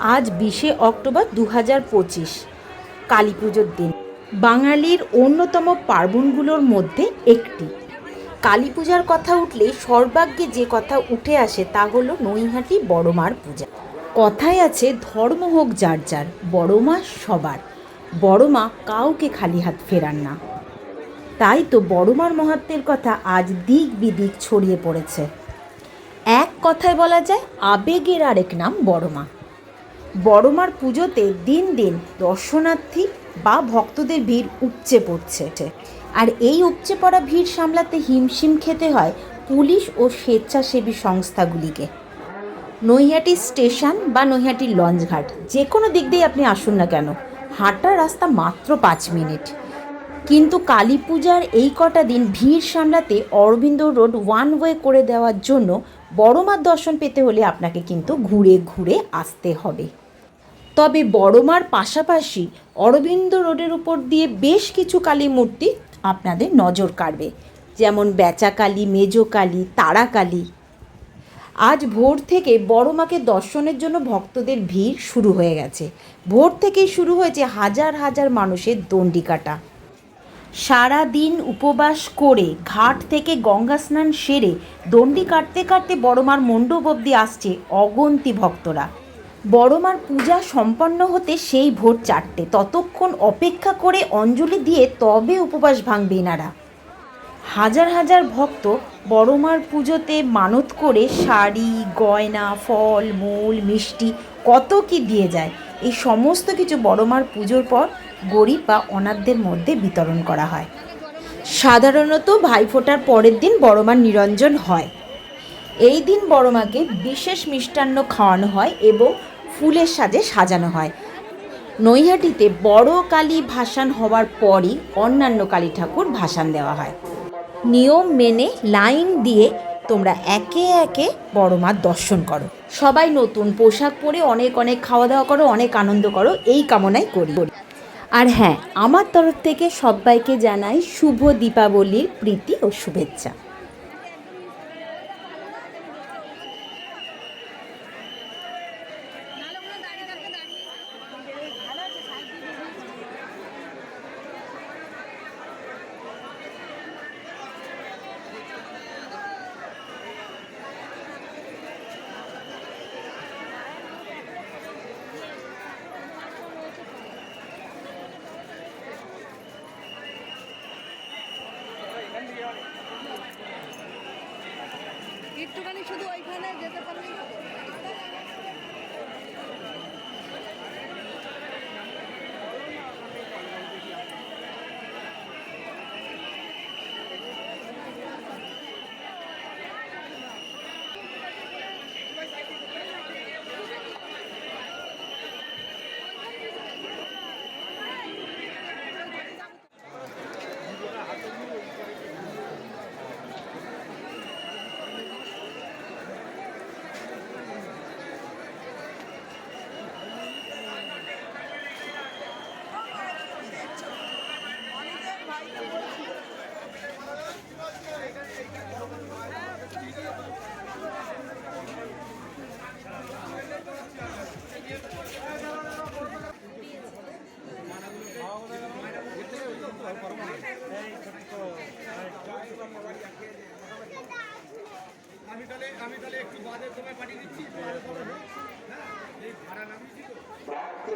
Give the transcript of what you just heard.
আজ বিশে অক্টোবর দু হাজার পঁচিশ, কালী পুজোর দিন। বাঙালির অন্যতম পার্বণগুলোর মধ্যে একটি। কালী পূজার কথা উঠলে সর্বাগ্যে যে কথা উঠে আসে তা হলো নৈহাটি বড়মার পূজা। কথায় আছে, ধর্ম হোক যার যার, বড়মা সবার। বড়মা কাউকে খালি হাত ফেরান না। তাই তো বড়মার মহাত্মের কথা আজ দিক বিদিক ছড়িয়ে পড়েছে। এক কথায় বলা যায়, আবেগের আরেক নাম বড়মা। বড়মার পুজোতে দিন দিন দর্শনার্থী বা ভক্তদের ভিড় উপচে পড়ছে আর এই উপচে পড়া ভিড় সামলাতে হিমশিম খেতে হয় পুলিশ ও স্বেচ্ছাসেবী সংস্থাগুলিকে। নৈহাটি স্টেশন বা নৈহাটি লঞ্চঘাট যে কোনো দিক দিয়ে আপনি আসুন না কেন, হাঁটার রাস্তা মাত্র পাঁচ মিনিট। কিন্তু কালী পূজার এই কটা দিন ভিড় সামলাতে অরবিন্দ রোড ওয়ান ওয়ে করে দেওয়ার জন্য বড়মার দর্শন পেতে হলে আপনাকে কিন্তু ঘুরে ঘুরে আসতে হবে। তবে বড়মার পাশাপাশি অরবিন্দ রোডের উপর দিয়ে বেশ কিছু কালী মূর্তি আপনাদের নজর কাড়বে, যেমন বেচাকালী, মেজকালী, তারাকালী। আজ ভোর থেকে বড়মাকে দর্শনের জন্য ভক্তদের ভিড় শুরু হয়ে গেছে। ভোর থেকেই শুরু হয়েছে হাজার হাজার মানুষের দণ্ডি কাটা। সারা দিন উপবাস করে ঘাট থেকে গঙ্গা স্নান সেরে দণ্ডি কাটতে কাটতে বড়মার মণ্ডপ অবধি আসছে অগন্তি ভক্তরা। বড়মার পূজা সম্পন্ন হতে সেই ভোর চারটে। ততক্ষণ অপেক্ষা করে অঞ্জলি দিয়ে তবে উপবাস ভাঙবে এনারা। হাজার হাজার ভক্ত বড়মার পুজোতে মানত করে শাড়ি, গয়না, ফল, মূল, মিষ্টি, কত কি দিয়ে যায়। এই সমস্ত কিছু বড়মার পুজোর পর গরিব বা অনাথদের মধ্যে বিতরণ করা হয়। সাধারণত ভাইফোঁটার পরের দিন বড়মার নিরঞ্জন হয়। এই দিন বড়মাকে বিশেষ মিষ্টান্ন খাওয়ানো হয় এবং ফুলের সাজে সাজানো হয়। নৈহাটিতে বড় কালী ভাসান হওয়ার পরই অন্যান্য কালী ঠাকুর ভাসান দেওয়া হয়। নিয়ম মেনে লাইন দিয়ে তোমরা একে একে বড় মার দর্শন করো। সবাই নতুন পোশাক পরে অনেক অনেক খাওয়া দাওয়া করো, অনেক আনন্দ করো, এই কামনাই করি। আর হ্যাঁ আমার তরফ থেকে সবাইকে জানাই শুভ দীপাবলির প্রীতি ও শুভেচ্ছা। একটুখানি শুধু ওইখানে যেতে পারলেই আমি তাহলে আমি তাহলে একটু বাদের সময় পাঠিয়ে দিচ্ছি ভাড়া নামিয়েছি তো